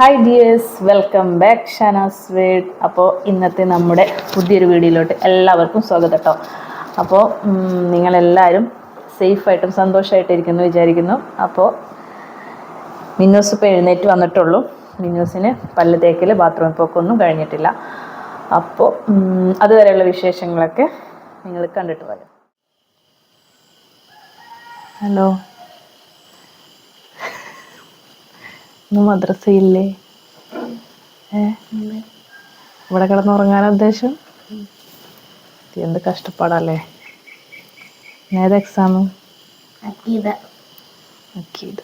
Hi dears welcome back Shanaz word അപ്പോൾ ഇന്നത്തെ നമ്മുടെ പുതിയൊരു വീഡിയോയിലോട്ട് എല്ലാവർക്കും സ്വാഗതം കേട്ടോ. അപ്പോൾ നിങ്ങളെല്ലാവരും സേഫായിട്ടും സന്തോഷമായിട്ടിരിക്കുന്നു വിചാരിക്കുന്നു. അപ്പോൾ മിന്നൂസ് ഇപ്പോൾ എഴുന്നേറ്റ് വന്നിട്ടുള്ളൂ. മിന്നൂസിന് പല്ല് തേക്കൽ ബാത്റൂമിൽ പോക്കൊന്നും കഴിഞ്ഞിട്ടില്ല. അപ്പോൾ അതുവരെയുള്ള വിശേഷങ്ങളൊക്കെ നിങ്ങൾ കണ്ടിട്ട് വരും. ഹലോ ഇന്ന് മദ്രസയില്ലേ? ഏ? ഇവിടെ കിടന്നുറങ്ങാൻ ഉദ്ദേശം? എന്ത് കഷ്ടപ്പാടല്ലേ? ഏത് എക്സാം ഇത്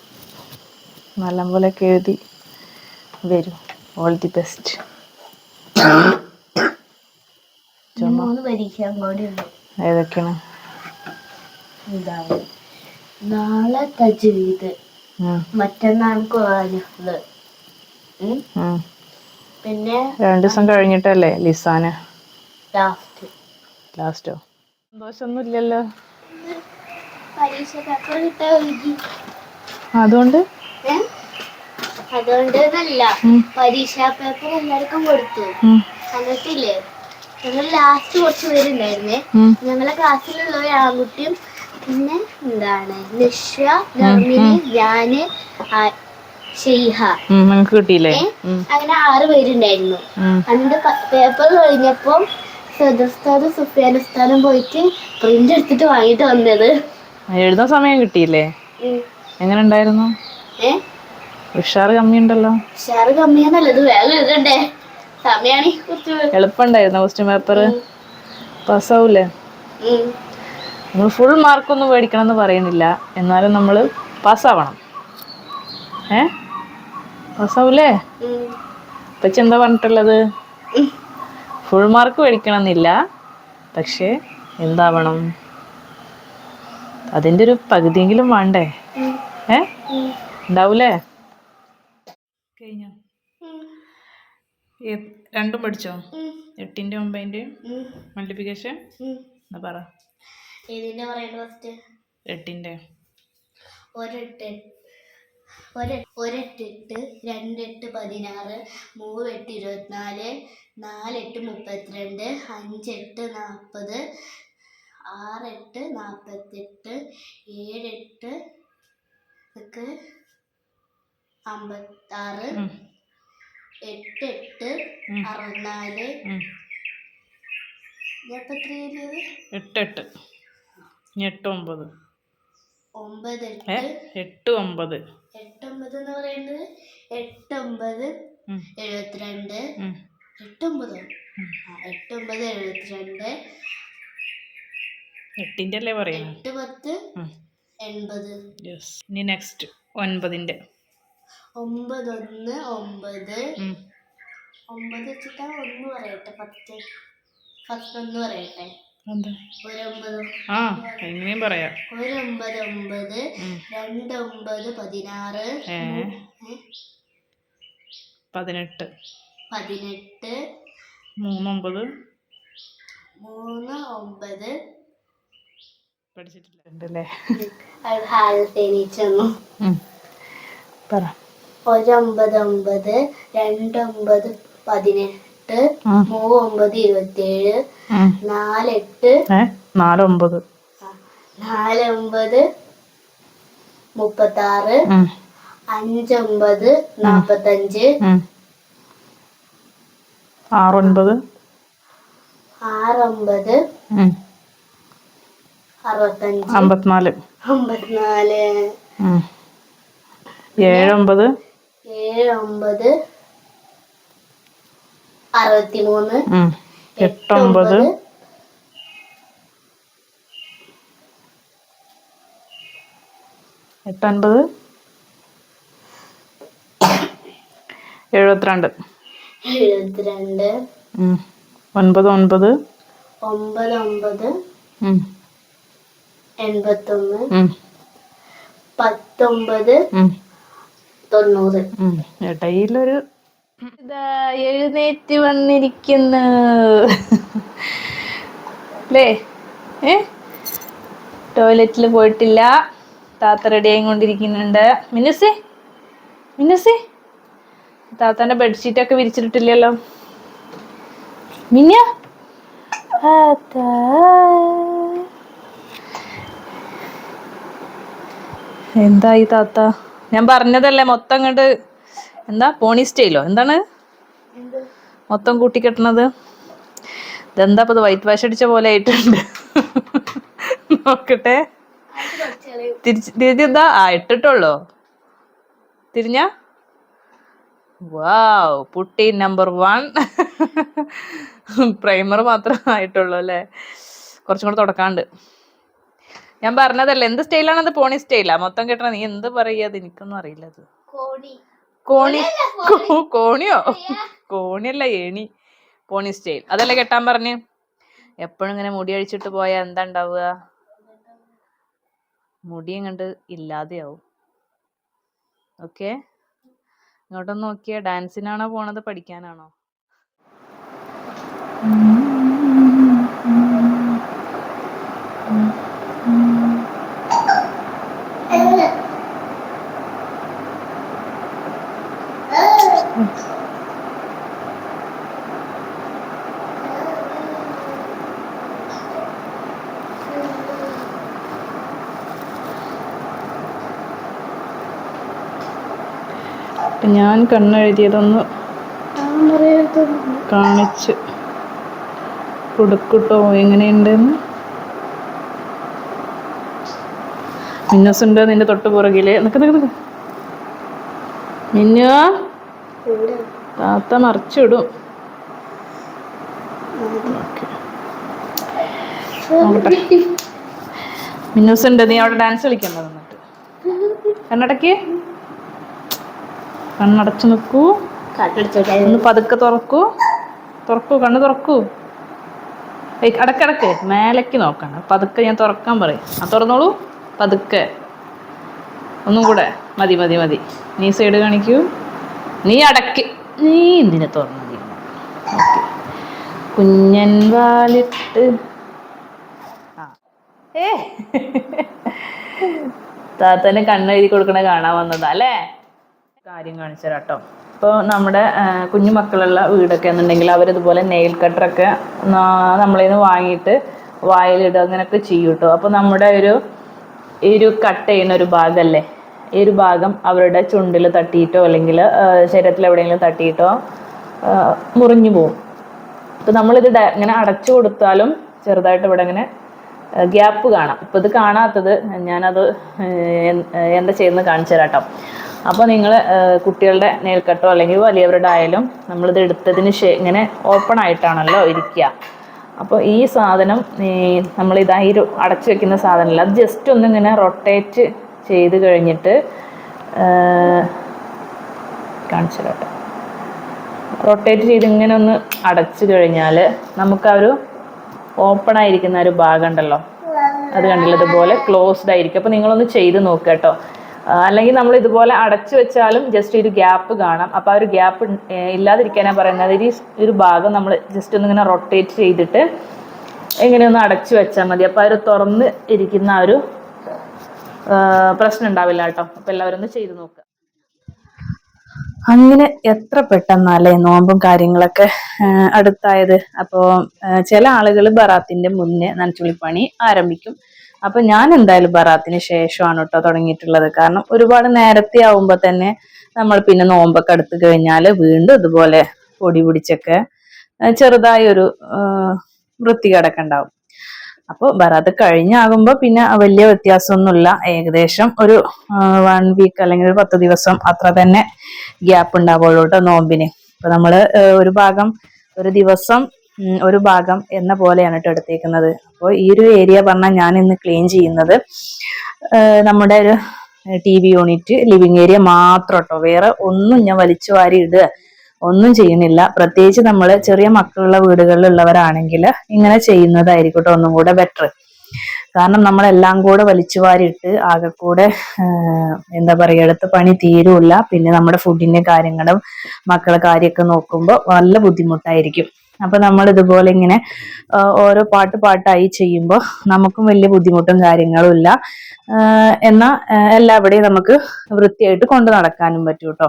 നല്ല പോലെയൊക്കെ എഴുതി വരും. ഓൾ ദി ബെസ്റ്റ് ഏതൊക്കെയാണ്? നാളെ തജ്വീദ് ഉം. ഉം. പിന്നെ രണ്ടു ദിവസം കഴിഞ്ഞിട്ടല്ലേ ലിസാന്? ലാസ്റ്റ്. ലാസ്റ്റോ? സന്തോഷമൊന്നും ഇല്ലല്ലോ പരീക്ഷ പേപ്പർ കിട്ടാൻ വൈകി. അതുകൊണ്ട്? അതുകൊണ്ട് നല്ല പരീക്ഷാ പേപ്പർ എല്ലാവർക്കും കൊടുത്തു. എന്നിട്ടില്ലേ ഞങ്ങൾ ലാസ്റ്റ് കുറച്ച് പേരുണ്ടായിരുന്നേ. ഞങ്ങളെ ക്ലാസ്സിലുള്ള ഒരു ആൺകുട്ടിയും പിന്നെ എന്താണ്? നിഷ ഗർമിനി ഞാൻ ഷെയ്ഹ ഉം, കിട്ടിയില്ലേ? അങ്ങനെ ആറ് പേരുണ്ടായിരുന്നു. അതിന്റെ പേപ്പർ കഴിഞ്ഞപ്പം സദസ്ഥാനും സുഫിയാനുസ്ഥാനും പോയിട്ട് പ്രിന്റ് എടുത്തിട്ട് വാങ്ങിട്ട് വന്നത്. എഴുതാൻ സമയം കിട്ടിയില്ലേ. എങ്ങനെ ഉണ്ടായിരുന്നു? ഉഷാറ് കമ്മിയുണ്ടല്ലോ. ഉഷാറ് കമ്മിയാന്നല്ലത് വേഗം എഴുതണ്ടേ? സമയാണ് എളുപ്പമുണ്ടായിരുന്നു ക്വസ്റ്റ്യൻ പേപ്പർ. പാസ്സാവൂലേ. നമ്മൾ ഫുൾ മാർക്കൊന്നും മേടിക്കണം എന്ന് പറയുന്നില്ല. എന്നാലും നമ്മൾ പാസ്സാവണം. ഏ? പാസ്സാവൂലേ? പക്ഷെ എന്താ പറഞ്ഞിട്ടുള്ളത്? ഫുൾ മാർക്ക് മേടിക്കണം എന്നില്ല പക്ഷേ എന്താവണം? അതിന്റെ ഒരു പകുതിയെങ്കിലും വേണ്ടേ. ഏ. ഉണ്ടാവൂലേ? കഴിഞ്ഞോ? രണ്ടും പഠിച്ചോ? എട്ടിന്റെ എട്ടിന്റെ ഒമ്പതിന്റെയും മൾട്ടിപ്ലിക്കേഷൻ. എന്നാ പറ. ഏതിന്റെ പറയണ്ട ഫസ്റ്റ് എട്ടിന്റെ ഒരെട്ട് ഒരെ ഒരെട്ടെട്ട് രണ്ടെട്ട് പതിനാറ് മൂവെട്ട് ഇരുപത്തിനാല് നാലെട്ട് മുപ്പത്തിരണ്ട് അഞ്ചെട്ട് നാൽപ്പത് ആറെട്ട് നാൽപ്പത്തെട്ട് ഏഴെട്ട് അമ്പത്താറ്. എട്ട് എട്ട്. അറുപത്തിനാല് ഉം. ഇതപ്പം എത്ര എഴുതിയത് എട്ട് എട്ട് ഇനി എട്ട് ഒമ്പത് ഒമ്പത് എട്ട് ഒമ്പത് എട്ടൊമ്പത്. എന്ന് പറയുന്നത് എട്ടൊമ്പത് ഉം. എഴുപത്തിരണ്ട് ഉം. എട്ടൊമ്പതോ? ഉം. ആ എട്ടൊമ്പത് എഴുപത്തിരണ്ട്. എട്ടിന്റെ അല്ലേ പറയുന്നത് എട്ട് പത്ത് എൺപത്. യെസ് ഇനി നെക്സ്റ്റ് ഒൻപതിന്റെ ഒമ്പത്. ഒന്ന് ഒമ്പത്. ഒമ്പത് വെച്ചിട്ടാ ഒന്ന് പറയട്ടെ പത്ത്. പത്തൊന്ന് പറയട്ടെ. എന്താ? ആ എങ്ങനെയും പറയാം. ഒരൊമ്പത് ഒമ്പത് ഉം. രണ്ട് ഒമ്പത് പതിനാറ് പതിനെട്ട്. പതിനെട്ട്. മൂന്നൊമ്പത്. മൂന്ന് ഒമ്പത് പഠിച്ചിട്ടില്ല പറ. ഒരൊമ്പത് ഒമ്പത് രണ്ടൊമ്പത് പതിനെട്ട് ഉം. മൂവൊമ്പത് ഇരുപത്തിയേഴ് ഉം. നാലെട്ട് ഏ നാലൊമ്പത് നാലൊമ്പത് മുപ്പത്തി ആറ് അഞ്ചൊമ്പത് നാപ്പത്തഞ്ച്. ആറൊൻപത് ആറൊമ്പത് അറുപത്തഞ്ച്. അമ്പത്തിനാല്. അമ്പത്തിനാല്. ഏഴൊമ്പത് ഏഴൊമ്പത് ഏഴ് ഒമ്പത്. അറുപത്തിമൂന്ന്. എട്ടൊമ്പത്. എട്ടൊൻപത്. എഴുപത്തിരണ്ട്. എഴുപത്തിരണ്ട്. ഒൻപത് ഒൻപത്. ഒമ്പത് ഒമ്പത്. എൺപത്തൊന്ന്. പത്തൊമ്പത്. തൊണ്ണൂറ്. ഇടയിലൊരു എഴുന്നേറ്റ് വന്നിരിക്കുന്നു. അല്ലേ ഏ? ടോയ്ലറ്റിൽ പോയിട്ടില്ല. താത്ത റെഡിയായി ആയിക്കൊണ്ടിരിക്കുന്നുണ്ട്. മിനുസി? മിനുസി? താത്താന്റെ ബെഡ്ഷീറ്റ് ഒക്കെ വിരിച്ചിട്ടില്ലല്ലോ മിന്ന എന്താ ഈ താത്ത? ഞാൻ പറഞ്ഞതല്ലേ മൊത്തം അങ്ങോട്ട് എന്താ? പോണി സ്റ്റൈലോ എന്താണ്? മൊത്തം കൂട്ടിക്കെട്ടണത്? ഇതെന്താ ഇപ്പൊ വൈറ്റ് വാഷ് അടിച്ച പോലെ ആയിട്ടുണ്ട്? നോക്കട്ടെ. തിരിച്ച് തിരിച്ചെന്താ ആ ഇട്ടിട്ടുള്ളോ. തിരിഞ്ഞ? Wow putty number one primer മാത്രം ആയിട്ടുള്ളൂ അല്ലേ? കുറച്ചും കൂടെ തുടക്കാണ്ട്. ഞാൻ പറഞ്ഞതല്ലേ എന്ത് സ്റ്റൈലാണത് പോണി സ്റ്റൈലാ മൊത്തം കെട്ടണ നീ എന്ത് പറയാ അത് എനിക്കൊന്നും അറിയില്ല അത്. കോടി. കോണി കോണിയോ? കോണിയല്ല ഏണി. Pony style. അതല്ലേ കെട്ടാൻ പറഞ്ഞ്? എപ്പോഴും ഇങ്ങനെ മുടി അഴിച്ചിട്ട് പോയാ എന്താ ഉണ്ടാവുക? മുടി കണ്ട് ഇല്ലാതെയാവും. ഓക്കെ? ഇങ്ങോട്ടൊന്ന് നോക്കിയേ. ഡാൻസിനാണോ പോണത്? പഠിക്കാനാണോ? ഞാൻ കണ്ണെഴുതിയതൊന്ന് കാണിച്ച്. കൊടുക്കട്ടോ എങ്ങനെയുണ്ടെന്ന്? മിന്നസുണ്ട് നിന്റെ തൊട്ട് പുറകിൽ. നിക്ക് നിക്ക് നിക്ക്. താത്ത മറിച്ചിടും. മിന്നൂസ് ഉണ്ട് നീ അവിടെ ഡാൻസ് കളിക്കണ്ടോ എന്നിട്ട് കണ്ണടക്ക്. കണ്ണടച്ചു നിൽക്കൂ. ഒന്ന് പതുക്കെ തുറക്കൂ. തുറക്കൂ കണ്ണ് തുറക്കൂ. അടക്കടക്ക്. മേലേക്ക് നോക്കണം. പതുക്കെ ഞാൻ തുറക്കാൻ പറയും. ആ തുറന്നോളൂ. പതുക്കെ. ഒന്നും കൂടെ. മതി മതി മതി. നീ സൈഡ് കാണിക്കൂ. നീ അടക്ക്. നീ എന്തിനെ തുറന്നു കുഞ്ഞൻ വാലിട്ട്. ഏ. താത്തനെ കണ്ണെഴുതി കൊടുക്കണ കാണാൻ വന്നതാ അല്ലേ? കാര്യം കാണിച്ചു തരാം കേട്ടോ ഇപ്പോൾ നമ്മുടെ കുഞ്ഞു മക്കളുള്ള വീടൊക്കെ എന്നുണ്ടെങ്കിൽ അവരിതുപോലെ നെയിൽ കട്ടറൊക്കെ നമ്മളിൽ നിന്ന് വാങ്ങിയിട്ട് വായിലിടുക അങ്ങനെയൊക്കെ ചെയ്യും കേട്ടോ അപ്പോൾ നമ്മുടെ ഒരു ഈ ഒരു കട്ട് ചെയ്യുന്ന ഒരു ഭാഗമല്ലേ ഈ ഒരു ഭാഗം അവരുടെ ചുണ്ടിൽ തട്ടിയിട്ടോ അല്ലെങ്കിൽ ശരീരത്തിൽ എവിടെയെങ്കിലും തട്ടിയിട്ടോ മുറിഞ്ഞു പോകും അപ്പോൾ നമ്മളിത് ഇങ്ങനെ അടച്ചു കൊടുത്താലും ചെറുതായിട്ട് ഇവിടെ ഇങ്ങനെ ഗ്യാപ്പ് കാണാം. ഇപ്പം ഇത് കാണാത്തത് ഞാനത് എന്ത്- ചെയ്യുന്നത് കാണിച്ചു തരാം കേട്ടോ അപ്പോൾ നിങ്ങൾ കുട്ടികളുടെ നേൽക്കെട്ടോ അല്ലെങ്കിൽ വലിയവരുടെ ആയാലും നമ്മളിത് എടുത്തതിന് ശേ ഇങ്ങനെ ഓപ്പൺ ആയിട്ടാണല്ലോ ഇരിക്കുക അപ്പോൾ ഈ സാധനം നമ്മൾ ഇതായി അടച്ചു വെക്കുന്ന സാധനമല്ല അത് ജസ്റ്റ് ഒന്ന് ഇങ്ങനെ റൊട്ടേറ്റ് ചെയ്ത് കഴിഞ്ഞിട്ട് കാണിച്ചു റൊട്ടേറ്റ് ചെയ്ത് ഇങ്ങനെ ഒന്ന് അടച്ചു കഴിഞ്ഞാൽ നമുക്ക് ആ ഒരു ഓപ്പൺ ആയിരിക്കുന്ന ഒരു ഭാഗം ഉണ്ടല്ലോ. അത് കണ്ടില്ല? ഇതുപോലെ ക്ലോസ്ഡ് ആയിരിക്കും. അപ്പോൾ നിങ്ങളൊന്ന് ചെയ്ത് നോക്കുക കേട്ടോ. അല്ലെങ്കിൽ നമ്മൾ ഇതുപോലെ അടച്ചു വെച്ചാലും ജസ്റ്റ് ഒരു ഗ്യാപ്പ് കാണാം. അപ്പോൾ ആ ഒരു ഗ്യാപ്പ് ഇല്ലാതിരിക്കാനാണ് പറയുന്നത് ഈ ഒരു ഭാഗം നമ്മൾ ജസ്റ്റ് ഒന്ന് ഇങ്ങനെ റൊട്ടേറ്റ് ചെയ്തിട്ട് ഇങ്ങനെ ഒന്ന് അടച്ചു വെച്ചാൽ മതി. അപ്പോൾ ആ ഒരു തുറന്ന് ഇരിക്കുന്ന ആ ഒരു പ്രശ്നം ഉണ്ടാവില്ല കേട്ടോ. അപ്പോൾ എല്ലാവരും ഒന്ന് ചെയ്തു നോക്കുക അങ്ങനെ എത്ര പെട്ടെന്നല്ലേ നോമ്പും കാര്യങ്ങളൊക്കെ അടുത്തായത്? അപ്പോൾ ചില ആളുകൾ ബറാത്തിന്റെ മുന്നേ നനച്ചുള്ളിപ്പണി ആരംഭിക്കും. അപ്പൊ ഞാൻ എന്തായാലും ബറാത്തിന് ശേഷമാണ് കേട്ടോ തുടങ്ങിയിട്ടുള്ളത്. കാരണം ഒരുപാട് നേരത്തെ ആവുമ്പോൾ തന്നെ നമ്മൾ പിന്നെ നോമ്പൊക്കെ അടുത്ത് കഴിഞ്ഞാൽ വീണ്ടും ഇതുപോലെ പൊടി പിടിച്ചൊക്കെ ചെറുതായൊരു വൃത്തി ഉണ്ടാവും. അപ്പോൾ ബറാത്ത് കഴിഞ്ഞാകുമ്പോൾ പിന്നെ വലിയ വ്യത്യാസമൊന്നുമില്ല. ഏകദേശം ഒരു വൺ വീക്ക് അല്ലെങ്കിൽ ഒരു പത്ത് ദിവസം അത്ര തന്നെ ഗ്യാപ്പ് ഉണ്ടാവുള്ളൂ കേട്ടോ നോമ്പിന്. അപ്പൊ നമ്മൾ ഒരു ഭാഗം ഒരു ദിവസം ഒരു ഭാഗം എന്ന പോലെയാണ് കേട്ടോ എടുത്തേക്കുന്നത്. അപ്പോൾ ഈ ഒരു ഏരിയ പറഞ്ഞാൽ ഞാൻ ഇന്ന് ക്ലീൻ ചെയ്യുന്നത് നമ്മുടെ ഒരു T V unit living area മാത്രം കേട്ടോ വേറെ ഒന്നും ഞാൻ വലിച്ചു വാരി ഇടുക ഒന്നും ചെയ്യുന്നില്ല. പ്രത്യേകിച്ച് നമ്മൾ ചെറിയ മക്കളുള്ള വീടുകളിലുള്ളവരാണെങ്കിൽ ഇങ്ങനെ ചെയ്യുന്നതായിരിക്കും കേട്ടോ ഒന്നും കൂടെ ബെറ്റർ കാരണം നമ്മളെല്ലാം കൂടെ വലിച്ചു വാരിയിട്ട് ആകെ കൂടെ എന്താ പറയുക എടുത്ത് പണി തീരുമില്ല പിന്നെ നമ്മുടെ ഫുഡിന്റെ കാര്യങ്ങളും മക്കളെ കാര്യമൊക്കെ നോക്കുമ്പോൾ നല്ല ബുദ്ധിമുട്ടായിരിക്കും. അപ്പൊ നമ്മൾ ഇതുപോലെ ഇങ്ങനെ ഓരോ പാട്ട് പാട്ടായി ചെയ്യുമ്പോൾ നമുക്കും വലിയ ബുദ്ധിമുട്ടും കാര്യങ്ങളും ഇല്ല. എന്നാ എല്ലാവിടെയും നമുക്ക് വൃത്തിയായിട്ട് കൊണ്ടു നടക്കാനും പറ്റും കേട്ടോ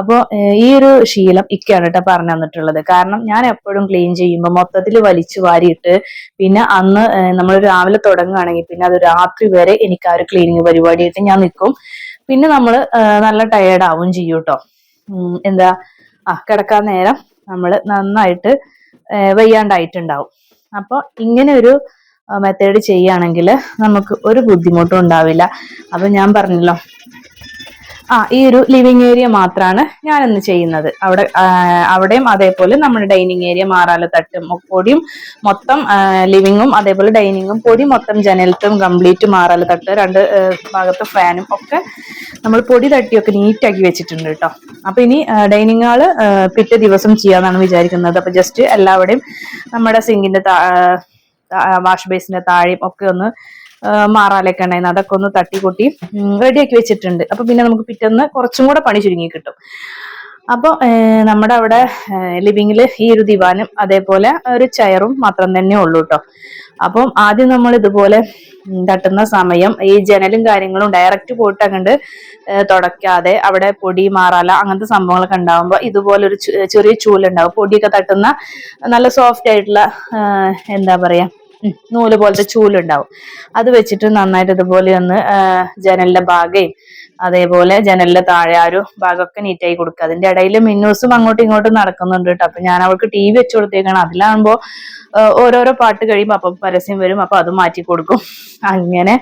അപ്പോൾ ഈ ഒരു ശീലം ഇക്കാണ് കേട്ടോ പറഞ്ഞു തന്നിട്ടുള്ളത്. കാരണം ഞാൻ എപ്പോഴും ക്ലീൻ ചെയ്യുമ്പോൾ മൊത്തത്തിൽ വലിച്ചു വാരിയിട്ട് പിന്നെ അന്ന് നമ്മൾ രാവിലെ തുടങ്ങുകയാണെങ്കിൽ പിന്നെ അത് രാത്രി വരെ എനിക്ക് ആ ഒരു ക്ലീനിങ് പരിപാടിയായിട്ട് ഞാൻ നിൽക്കും. പിന്നെ നമ്മൾ നല്ല ടയേർഡ് ആവും ചെയ്യും കേട്ടോ എന്താ? ആ കിടക്കാൻ നേരം നമ്മൾ നന്നായിട്ട് വയ്യാണ്ടായിട്ടുണ്ടാവും. അപ്പോൾ ഇങ്ങനെ ഒരു മെത്തേഡ് ചെയ്യുകയാണെങ്കിൽ നമുക്ക് ഒരു ബുദ്ധിമുട്ടും ഉണ്ടാവില്ല. അപ്പം ഞാൻ പറഞ്ഞല്ലോ ആ ഈ ഒരു ലിവിങ് ഏരിയ മാത്രമാണ് ഞാനിന്ന് ചെയ്യുന്നത്. അവിടെ അവിടെയും അതേപോലെ നമ്മുടെ ഡൈനിങ് ഏരിയ മാറാല തട്ടും പൊടിയും മൊത്തം ലിവിങ്ങും അതേപോലെ ഡൈനിങ്ങും പൊടി മൊത്തം ജനലത്തും കംപ്ലീറ്റ് മാറാല തട്ട് രണ്ട് ഭാഗത്ത് ഫാനും ഒക്കെ നമ്മൾ പൊടി തട്ടിയൊക്കെ നീറ്റാക്കി വെച്ചിട്ടുണ്ട് കേട്ടോ. അപ്പൊ ഇനി ഡൈനിങ് ഹാൾ പിറ്റേ ദിവസം ചെയ്യാന്നാണ് വിചാരിക്കുന്നത്. അപ്പൊ ജസ്റ്റ് എല്ലാവരുടെയും നമ്മുടെ സിങ്കിന്റെ വാഷ് ബേസിന്റെ താഴെയും ഒക്കെ ഒന്ന് മാറാലൊക്കെ ഉണ്ടായിരുന്നു. അതൊക്കെ ഒന്ന് തട്ടിക്കൊട്ടി റെഡിയാക്കി വെച്ചിട്ടുണ്ട്. അപ്പൊ പിന്നെ നമുക്ക് പിറ്റേന്ന് കുറച്ചും കൂടെ പണി ചുരുങ്ങി കിട്ടും. അപ്പോൾ നമ്മുടെ അവിടെ ലിവിങ്ങിൽ ഈ ഒരു ദിവാനും അതേപോലെ ഒരു ചെയറും മാത്രം തന്നെ ഉള്ളൂ കേട്ടോ അപ്പം ആദ്യം നമ്മൾ ഇതുപോലെ തട്ടുന്ന സമയം ഈ ജനലും കാര്യങ്ങളും ഡയറക്റ്റ് പോയിട്ട് അങ്ങോട്ട് തുടയ്ക്കാതെ അവിടെ പൊടി മാറാല അങ്ങനത്തെ സംഭവങ്ങളൊക്കെ ഇതുപോലെ ഒരു ചെറിയ ചൂലുണ്ടാവും. പൊടിയൊക്കെ തട്ടുന്ന നല്ല സോഫ്റ്റ് ആയിട്ടുള്ള എന്താ പറയാ നൂൽ പോലത്തെ ചൂലുണ്ടാവും. അത് വെച്ചിട്ട് നന്നായിട്ട് ഇതുപോലെ ഒന്ന് ജനലിന്റെ ഭാഗയും അതേപോലെ ജനലിന്റെ താഴെ ആ ഒരു ഭാഗമൊക്കെ നീറ്റായി കൊടുക്കുക. അതിന്റെ ഇടയിൽ മിന്നൂസും അങ്ങോട്ടും ഇങ്ങോട്ടും നടക്കുന്നുണ്ട് കേട്ടോ. അപ്പൊ ഞാൻ അവൾക്ക് ടി വി വെച്ചു കൊടുത്തേക്കാണ്. അതിലാകുമ്പോ ഓരോരോ പാട്ട് കഴിയുമ്പോൾ അപ്പം പരസ്യം വരും. അപ്പൊ അത് മാറ്റി കൊടുക്കും. അങ്ങനെ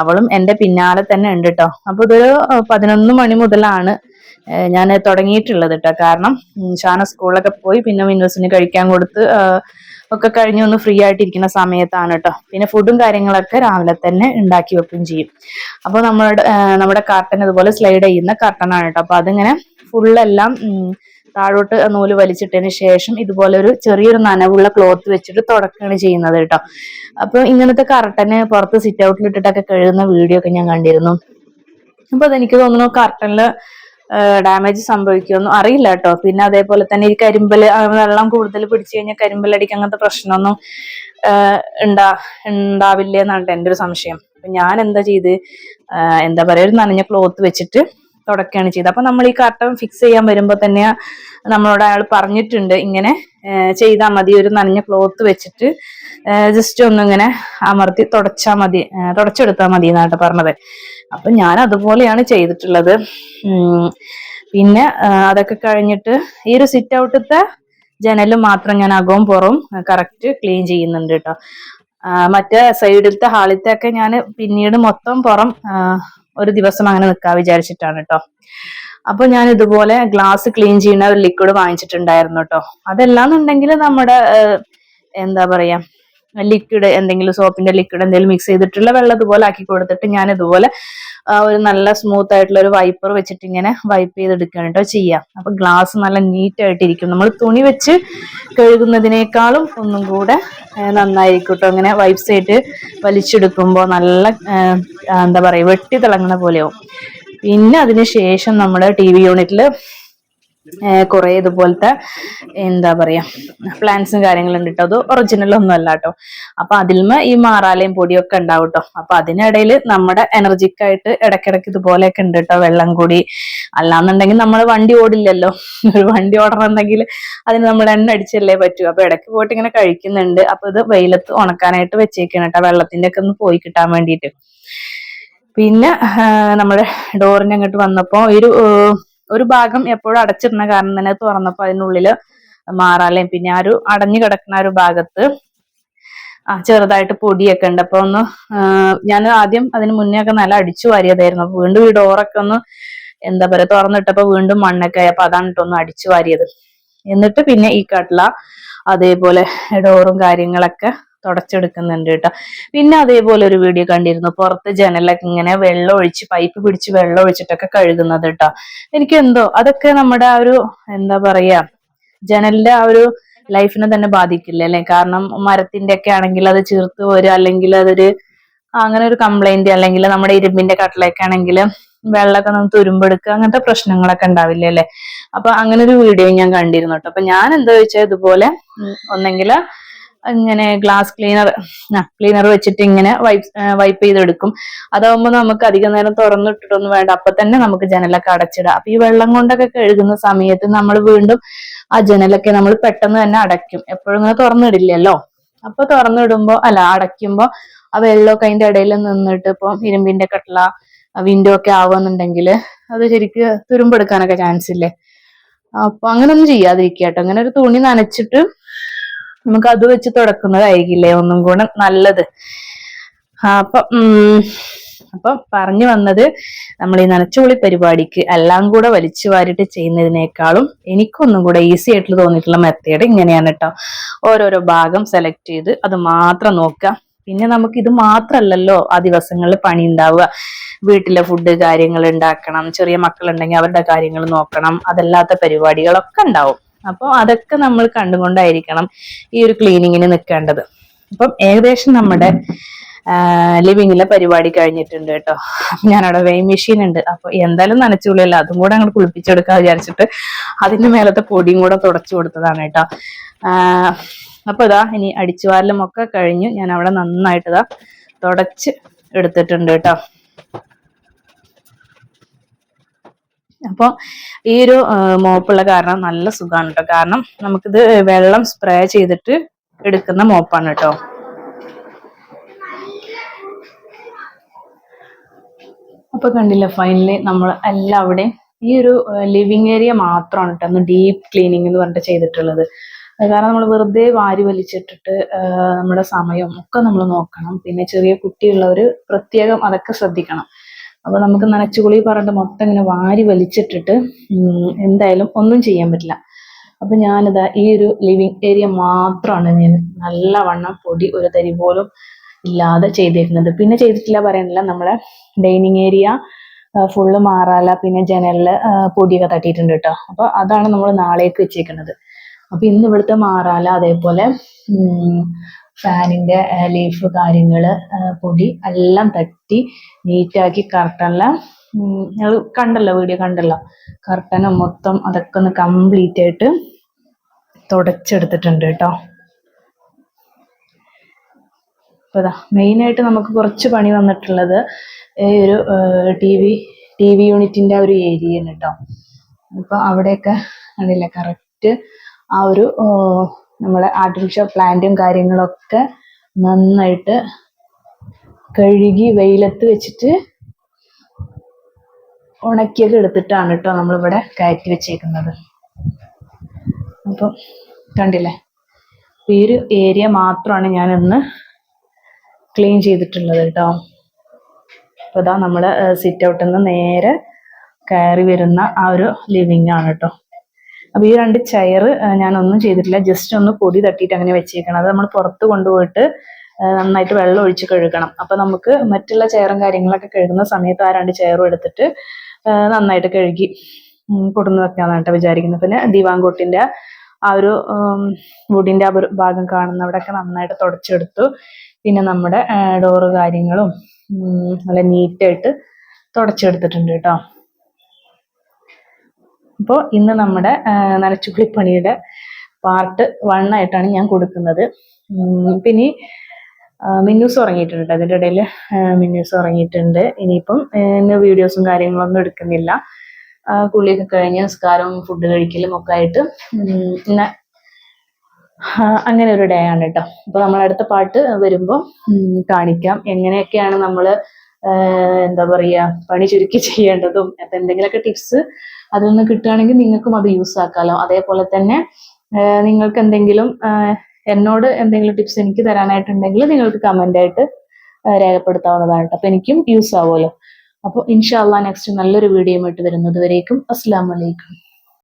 അവളും എന്റെ പിന്നാലെ തന്നെ ഉണ്ട് കേട്ടോ. അപ്പൊ ഇതൊരു പതിനൊന്ന് മണി മുതലാണ് ഞാൻ തുടങ്ങിയിട്ടുള്ളത് കേട്ടോ. കാരണം ഷാന സ്കൂളിലൊക്കെ പോയി പിന്നെ മിന്നൂസിന് കഴിക്കാൻ കൊടുത്ത് ഒക്കെ കഴിഞ്ഞ് ഒന്ന് ഫ്രീ ആയിട്ടിരിക്കുന്ന സമയത്താണ് കേട്ടോ പിന്നെ ഫുഡും കാര്യങ്ങളൊക്കെ രാവിലെ തന്നെ ഉണ്ടാക്കി വെക്കുകയും ചെയ്യും. അപ്പോൾ നമ്മുടെ നമ്മുടെ കാർട്ടൻ ഇതുപോലെ സ്ലൈഡ് ചെയ്യുന്ന കർട്ടനാണ് കേട്ടോ അപ്പൊ അതിങ്ങനെ ഫുള്ളെല്ലാം താഴോട്ട് നൂൽ വലിച്ചിട്ടതിന് ശേഷം ഇതുപോലെ ഒരു ചെറിയൊരു നനവുള്ള ക്ലോത്ത് വെച്ചിട്ട് തുടക്കുകയാണ് ചെയ്യുന്നത് കേട്ടോ അപ്പൊ ഇങ്ങനത്തെ കർട്ടന് പുറത്ത് സിറ്റ് ഔട്ടിൽ ഇട്ടിട്ടൊക്കെ കഴുകുന്ന വീഡിയോ ഒക്കെ ഞാൻ കണ്ടിരുന്നു. അപ്പൊ അതെനിക്ക് തോന്നുന്നു കർട്ടനിൽ ഡാമേജ് സംഭവിക്കുമെന്നും അറിയില്ല കേട്ടോ. പിന്നെ അതേപോലെ തന്നെ ഈ കരിമ്പൽ വെള്ളം കൂടുതൽ പിടിച്ചു കഴിഞ്ഞാൽ കരിമ്പലടിക്ക് അങ്ങനത്തെ പ്രശ്നമൊന്നും ഉണ്ടാ ഉണ്ടാവില്ല എന്നാണ് എന്റെ ഒരു സംശയം. അപ്പൊ ഞാൻ എന്താ ചെയ്ത് എന്താ പറയുക ഒരു നനഞ്ഞ ക്ലോത്ത് വെച്ചിട്ട് തുടക്കുകയാണ് ചെയ്തത്. അപ്പൊ നമ്മൾ ഈ കർട്ടൻ ഫിക്സ് ചെയ്യാൻ വരുമ്പോൾ തന്നെ നമ്മളോട് അയാൾ പറഞ്ഞിട്ടുണ്ട് ഇങ്ങനെ ചെയ്താൽ മതി. ഒരു നനഞ്ഞ ക്ലോത്ത് വെച്ചിട്ട് ജസ്റ്റ് ഒന്നിങ്ങനെ അമർത്തി തുടച്ചാൽ മതി. തുടച്ചെടുത്താൽ മതി എന്നാട്ട് പറഞ്ഞത്. അപ്പൊ ഞാൻ അതുപോലെയാണ് ചെയ്തിട്ടുള്ളത്. പിന്നെ അതൊക്കെ കഴിഞ്ഞിട്ട് ഈ ഒരു സിറ്റ് ഔട്ടത്തെ ജനലും മാത്രം ഞാൻ അകവും പുറവും കറക്റ്റ് ക്ലീൻ ചെയ്യുന്നുണ്ട് കേട്ടോ. മറ്റേ സൈഡിലത്തെ ഹാളിലത്തെ ഒക്കെ ഞാൻ പിന്നീട് മൊത്തം പുറം ഒരു ദിവസം അങ്ങനെ നിൽക്കാൻ വിചാരിച്ചിട്ടാണ് കേട്ടോ. അപ്പൊ ഞാൻ ഇതുപോലെ ഗ്ലാസ് ക്ലീൻ ചെയ്യുന്ന ഒരു ലിക്വിഡ് വാങ്ങിച്ചിട്ടുണ്ടായിരുന്നു കേട്ടോ. അതല്ലാന്നുണ്ടെങ്കിൽ നമ്മുടെ എന്താ പറയാ ലിക്വിഡ് എന്തെങ്കിലും സോപ്പിന്റെ ലിക്വിഡ് എന്തെങ്കിലും മിക്സ് ചെയ്തിട്ടുള്ള വെള്ളം ഇതുപോലെ ആക്കി കൊടുത്തിട്ട് ഞാൻ ഇതുപോലെ ഒരു നല്ല സ്മൂത്ത് ആയിട്ടുള്ള ഒരു വൈപ്പർ വെച്ചിട്ട് ഇങ്ങനെ വൈപ്പ് ചെയ്തെടുക്കുകയാണ് കേട്ടോ ചെയ്യാം. അപ്പൊ ഗ്ലാസ് നല്ല നീറ്റ് ആയിട്ടിരിക്കും. നമ്മൾ തുണി വെച്ച് കഴുകുന്നതിനേക്കാളും ഒന്നും കൂടെ നന്നായിരിക്കും കേട്ടോ ഇങ്ങനെ വൈപ്സ് ആയിട്ട് വലിച്ചെടുക്കുമ്പോൾ നല്ല എന്താ പറയാ വെട്ടി തിളങ്ങുന്ന പോലെയാവും. പിന്നെ അതിന് ശേഷം നമ്മുടെ ടി വി യൂണിറ്റിൽ കുറെ ഇതുപോലത്തെ എന്താ പറയാ പ്ലാന്റ്സും കാര്യങ്ങളും ഉണ്ട് കേട്ടോ അത് ഒറിജിനൽ ഒന്നും അല്ല കേട്ടോ അപ്പൊ അതിൽമ ഈ മാറാലയും പൊടിയൊക്കെ ഉണ്ടാവും കേട്ടോ അപ്പൊ അതിനിടയിൽ നമ്മുടെ എനർജിക്കായിട്ട് ഇടയ്ക്കിടയ്ക്ക് ഇതുപോലെയൊക്കെ ഉണ്ട് കേട്ടോ വെള്ളം കൂടി. അല്ലാന്നുണ്ടെങ്കിൽ നമ്മൾ വണ്ടി ഓടില്ലല്ലോ. ഒരു വണ്ടി ഓടണമെന്നെങ്കിൽ അതിന് നമ്മൾ എണ്ണ അടിച്ചല്ലേ പറ്റൂ. അപ്പൊ ഇടയ്ക്ക് പോയിട്ട് ഇങ്ങനെ കഴിക്കുന്നുണ്ട്. അപ്പൊ ഇത് വെയിലത്ത് ഉണക്കാനായിട്ട് വെച്ചേക്കാണ് കേട്ടോ വെള്ളത്തിന്റെ ഒക്കെ ഒന്ന് പോയി കിട്ടാൻ വേണ്ടിയിട്ട്. പിന്നെ നമ്മുടെ ഡോറിന് അങ്ങോട്ട് വന്നപ്പോ ഒരു ഒരു ഭാഗം എപ്പോഴും അടച്ചിരുന്ന കാരണം തന്നെ തുറന്നപ്പോൾ തുറന്നപ്പോ അതിനുള്ളിൽ മാറാല്ലേ പിന്നെ ആ ഒരു അടഞ്ഞു കിടക്കുന്ന ഒരു ഭാഗത്ത് ആ ചെറുതായിട്ട് പൊടിയൊക്കെ ഉണ്ട്. അപ്പൊ ഒന്ന് ഞാൻ ആദ്യം അതിന് മുന്നേ ഒക്കെ നല്ല അടിച്ചു വാരിയതായിരുന്നു. അപ്പൊ വീണ്ടും ഈ ഡോറൊക്കെ ഒന്ന് എന്താ പറയാ തുറന്നിട്ടപ്പോ വീണ്ടും മണ്ണൊക്കെ ആയപ്പോ അതാണ് കേട്ടോ ഒന്ന് അടിച്ചു വാരിയത്. എന്നിട്ട് പിന്നെ ഈ കട്ട്ല അതേപോലെ ഡോറും കാര്യങ്ങളൊക്കെ തുടച്ചെടുക്കുന്നുണ്ട് കേട്ടോ. പിന്നെ അതേപോലെ ഒരു വീഡിയോ കണ്ടിരുന്നു. പുറത്ത് ജനലൊക്കെ ഇങ്ങനെ വെള്ളം ഒഴിച്ച് പൈപ്പ് പിടിച്ച് വെള്ളം ഒഴിച്ചിട്ടൊക്കെ കഴുകുന്നത് കേട്ടോ. എനിക്ക് എന്തോ അതൊക്കെ നമ്മുടെ ആ ഒരു എന്താ പറയാ ജനലിന്റെ ആ ഒരു ലൈഫിനെ തന്നെ ബാധിക്കില്ല അല്ലെ? കാരണം മരത്തിന്റെ ഒക്കെ ആണെങ്കിൽ അത് ചീർത്ത് പോരുക അല്ലെങ്കിൽ അതൊരു അങ്ങനെ ഒരു കംപ്ലൈന്റ് അല്ലെങ്കിൽ നമ്മുടെ ഇരുമ്പിന്റെ കട്ടിലൊക്കെ ആണെങ്കിൽ വെള്ളമൊക്കെ നമുക്ക് തുരുമ്പെടുക്കുക അങ്ങനത്തെ പ്രശ്നങ്ങളൊക്കെ ഉണ്ടാവില്ലേ അല്ലെ? അപ്പൊ അങ്ങനെ ഒരു വീഡിയോ ഞാൻ കണ്ടിരുന്നു കേട്ടോ. അപ്പൊ ഞാൻ എന്താ ചോദിച്ചാൽ ഇതുപോലെ ഒന്നെങ്കിൽ ഇങ്ങനെ ഗ്ലാസ് ക്ലീനർ ക്ലീനർ വെച്ചിട്ട് ഇങ്ങനെ വൈപ്പ് വൈപ്പ് ചെയ്തെടുക്കും. അതാവുമ്പോൾ നമുക്ക് അധികം നേരം തുറന്നിട്ടിട്ടൊന്നും വേണ്ട. അപ്പൊ തന്നെ നമുക്ക് ജനലൊക്കെ അടച്ചിടാം അപ്പൊ ഈ വെള്ളം കൊണ്ടൊക്കെ കഴുകുന്ന സമയത്ത് നമ്മൾ വീണ്ടും ആ ജനലൊക്കെ നമ്മൾ പെട്ടെന്ന് തന്നെ അടയ്ക്കും. എപ്പോഴും ഇങ്ങനെ തുറന്നിടില്ലല്ലോ. അപ്പൊ തുറന്നിടുമ്പോ അല്ല അടയ്ക്കുമ്പോ ആ വെള്ളമൊക്കെ അതിന്റെ ഇടയിൽ നിന്നിട്ട് ഇപ്പൊ ഇരുമ്പിന്റെ കട്ടള വിൻഡോ ഒക്കെ ആവുന്നുണ്ടെങ്കിൽ അത് ശരിക്ക് തുരുമ്പെടുക്കാനൊക്കെ ചാൻസ് ഇല്ലേ? അപ്പൊ അങ്ങനൊന്നും ചെയ്യാതിരിക്കുക കേട്ടോ. അങ്ങനെ ഒരു തുണി നനച്ചിട്ട് നമുക്ക് അത് വെച്ച് തുടക്കുന്നതായിരിക്കില്ലേ? ഒന്നും കൂടെ നല്ലത്. അപ്പൊ ഉം അപ്പൊ പറഞ്ഞു വന്നത് നമ്മൾ ഈ നനച്ചുപൊളി പരിപാടിക്ക് എല്ലാം കൂടെ വലിച്ചു വാരിട്ട് ചെയ്യുന്നതിനേക്കാളും എനിക്കൊന്നും കൂടെ ഈസി ആയിട്ട് തോന്നിയിട്ടുള്ള മെത്തേഡ് ഇങ്ങനെയാണ് കേട്ടോ ഓരോരോ ഭാഗം സെലക്ട് ചെയ്ത് അത് മാത്രം നോക്കുക. പിന്നെ നമുക്ക് ഇത് മാത്രമല്ലല്ലോ ആ ദിവസങ്ങളിൽ പണി ഉണ്ടാവുക. വീട്ടിലെ ഫുഡ് കാര്യങ്ങൾ ഉണ്ടാക്കണം. ചെറിയ മക്കളുണ്ടെങ്കിൽ അവരുടെ കാര്യങ്ങൾ നോക്കണം. അതല്ലാത്ത പരിപാടികളൊക്കെ ഉണ്ടാവും. അപ്പോൾ അതൊക്കെ നമ്മൾ കണ്ടുകൊണ്ടായിരിക്കണം ഈ ഒരു ക്ലീനിങ്ങിന് നിൽക്കേണ്ടത്. അപ്പം ഏകദേശം നമ്മുടെ ലിവിങ്ങിലെ പരിപാടി കഴിഞ്ഞിട്ടുണ്ട് കേട്ടോ. ഞാനവിടെ വെയിങ് മെഷീൻ ഉണ്ട്. അപ്പൊ എന്തായാലും നനച്ചുള്ളിയല്ല അതും കൂടെ അങ്ങോട്ട് കുളിപ്പിച്ചെടുക്കാൻ വിചാരിച്ചിട്ട് അതിന്റെ മേലത്തെ പൊടിയും കൂടെ തുടച്ചു കൊടുത്തതാണ് കേട്ടോ. അപ്പൊ ഇതാ ഇനി അടിച്ചുവാരലും ഒക്കെ കഴിഞ്ഞു ഞാൻ അവിടെ നന്നായിട്ട് ഇതാ തുടച്ച് എടുത്തിട്ടുണ്ട് കേട്ടോ. അപ്പോൾ ഈ ഒരു മോപ്പുള്ള കാരണം നല്ല സുഖമാണ് കേട്ടോ കാരണം നമുക്കിത് വെള്ളം സ്പ്രേ ചെയ്തിട്ട് എടുക്കുന്ന മോപ്പാണ് കേട്ടോ അപ്പൊ കണ്ടില്ല ഫൈനലി നമ്മൾ എല്ലാം അവിടെ ഈ ഒരു ലിവിങ് ഏരിയ മാത്രമാണ് കേട്ടോ ഒന്ന് ഡീപ്പ് ക്ലീനിങ് എന്ന് പറഞ്ഞിട്ട് ചെയ്തിട്ടുള്ളത്. കാരണം നമ്മൾ വെറുതെ വാരി വലിച്ചിട്ടിട്ട് നമ്മുടെ സമയം ഒക്കെ നമ്മൾ നോക്കണം. പിന്നെ ചെറിയ കുട്ടിയുള്ളവർ പ്രത്യേകം അതൊക്കെ ശ്രദ്ധിക്കണം. അപ്പൊ നമുക്ക് നനച്ചു കുളി പറഞ്ഞിട്ട് മൊത്തം ഇങ്ങനെ വാരി വലിച്ചിട്ടിട്ട് എന്തായാലും ഒന്നും ചെയ്യാൻ പറ്റില്ല. അപ്പൊ ഞാനിതാ ഈ ഒരു ലിവിങ് ഏരിയ മാത്രമാണ് ഞാൻ നല്ലവണ്ണം പൊടി ഒരു തരി പോലും ഇല്ലാതെ ചെയ്തിരുന്നത്. പിന്നെ ചെയ്തിട്ടില്ല പറയാനില്ല നമ്മളെ ഡൈനിങ് ഏരിയ ഫുള്ള് മാറാല പിന്നെ ജനലിൽ പൊടിയൊക്കെ തട്ടിയിട്ടുണ്ട് കേട്ടോ. അപ്പൊ അതാണ് നമ്മൾ നാളേക്ക് വെച്ചേക്കുന്നത് അപ്പൊ ഇന്ന് ഇവിടുത്തെ മാറാല അതേപോലെ ഫാനിന്റെ ലീഫ് കാര്യങ്ങൾ പൊടി എല്ലാം തട്ടി നീറ്റാക്കി കർട്ടനിൽ ഞങ്ങൾ കണ്ടല്ലോ വീഡിയോ കണ്ടല്ലോ. കർട്ടന് മൊത്തം അതൊക്കെ ഒന്ന് കംപ്ലീറ്റ് ആയിട്ട് തുടച്ചെടുത്തിട്ടുണ്ട് കേട്ടോ. ഇതാ മെയിൻ ആയിട്ട് നമുക്ക് കുറച്ച് പണി വന്നിട്ടുള്ളത് ഈ ഒരു ടി വി ടി വി യൂണിറ്റിന്റെ ഒരു ഏരിയയാണ് കേട്ടോ. അപ്പൊ അവിടെയൊക്കെ കണ്ടില്ലേ കറക്റ്റ് ആ ഒരു നമ്മളെ ആർട്ടിഫിഷ്യൽ പ്ലാന്റും കാര്യങ്ങളൊക്കെ നന്നായിട്ട് കഴുകി വെയിലത്ത് വെച്ചിട്ട് ഉണക്കിയൊക്കെ എടുത്തിട്ടാണ് കേട്ടോ നമ്മളിവിടെ കയറ്റി വെച്ചേക്കുന്നത്. അപ്പം കണ്ടില്ലേ? ഈ ഒരു ഏരിയ മാത്രമാണ് ഞാൻ ഇന്ന് ക്ലീൻ ചെയ്തിട്ടുള്ളത് കേട്ടോ. അപ്പൊ ഇതാ നമ്മൾ സിറ്റ് ഔട്ടിൽ നിന്ന് നേരെ കയറി വരുന്ന ആ ഒരു ലിവിങ് ആണ് കേട്ടോ. അപ്പൊ ഈ രണ്ട് ചെയർ ഞാൻ ഒന്നും ചെയ്തിട്ടില്ല. ജസ്റ്റ് ഒന്ന് പൊടി തട്ടിയിട്ട് അങ്ങനെ വെച്ചേക്കണം. അത് നമ്മൾ പുറത്ത് കൊണ്ടുപോയിട്ട് നന്നായിട്ട് വെള്ളം ഒഴിച്ച് കഴുകണം. അപ്പൊ നമുക്ക് മറ്റുള്ള ചെയറും കാര്യങ്ങളൊക്കെ കഴുകുന്ന സമയത്ത് ആ രണ്ട് ചെയറും എടുത്തിട്ട് നന്നായിട്ട് കഴുകി കൊടുന്ന് വെക്കാന്നാണ് വിചാരിക്കുന്നത്. പിന്നെ ദിവാങ്കോട്ടിന്റെ ആ ഒരു വുഡിന്റെ ആ ഭാഗം കാണുന്നവിടെയൊക്കെ നന്നായിട്ട് തുടച്ചെടുത്തു. പിന്നെ നമ്മുടെ ഡോറ് കാര്യങ്ങളും നല്ല നീറ്റായിട്ട് തുടച്ചെടുത്തിട്ടുണ്ട് കേട്ടോ. അപ്പോൾ ഇന്ന് നമ്മുടെ നനച്ചുകുളിപ്പണിയുടെ പാർട്ട് വൺ ആയിട്ടാണ് ഞാൻ കൊടുക്കുന്നത്. പിന്നെ മിന്നൂസ് ഉറങ്ങിയിട്ടുണ്ട്. അതിന്റെ ഇടയിൽ മിന്നൂസ് ഉറങ്ങിയിട്ടുണ്ട്. ഇനിയിപ്പം ഇന്ന് വീഡിയോസും കാര്യങ്ങളൊന്നും എടുക്കുന്നില്ല. കുളിയൊക്കെ കഴിഞ്ഞ് നിസ്കാരവും ഫുഡ് കഴിക്കലും ഒക്കെ ആയിട്ട് ഇന്ന് അങ്ങനെ ഒരു ഡേ ആണ് കേട്ടോ അപ്പൊ നമ്മൾ അടുത്ത പാട്ട് വരുമ്പോൾ കാണിക്കാം. എങ്ങനെയൊക്കെയാണ് നമ്മൾ എന്താ പറയുക പണി ചുരുക്കി ചെയ്യേണ്ടതും അപ്പം എന്തെങ്കിലുമൊക്കെ ടിപ്സ് അതിൽ നിന്ന് കിട്ടുകയാണെങ്കിൽ നിങ്ങൾക്കും അത് യൂസ് ആക്കാമല്ലോ അതേപോലെ തന്നെ നിങ്ങൾക്ക് എന്തെങ്കിലും എന്നോട് എന്തെങ്കിലും ടിപ്സ് എനിക്ക് തരാനായിട്ടുണ്ടെങ്കിൽ നിങ്ങൾക്ക് കമന്റ് ആയിട്ട് രേഖപ്പെടുത്താവുന്നതാണ് അപ്പം എനിക്കും യൂസ് ആവുമല്ലോ. അപ്പോൾ ഇൻഷാല്ല നെക്സ്റ്റ് നല്ലൊരു വീഡിയോ ആയിട്ട് വരുന്നത് വരേക്കും അസ്സാം വലൈക്കും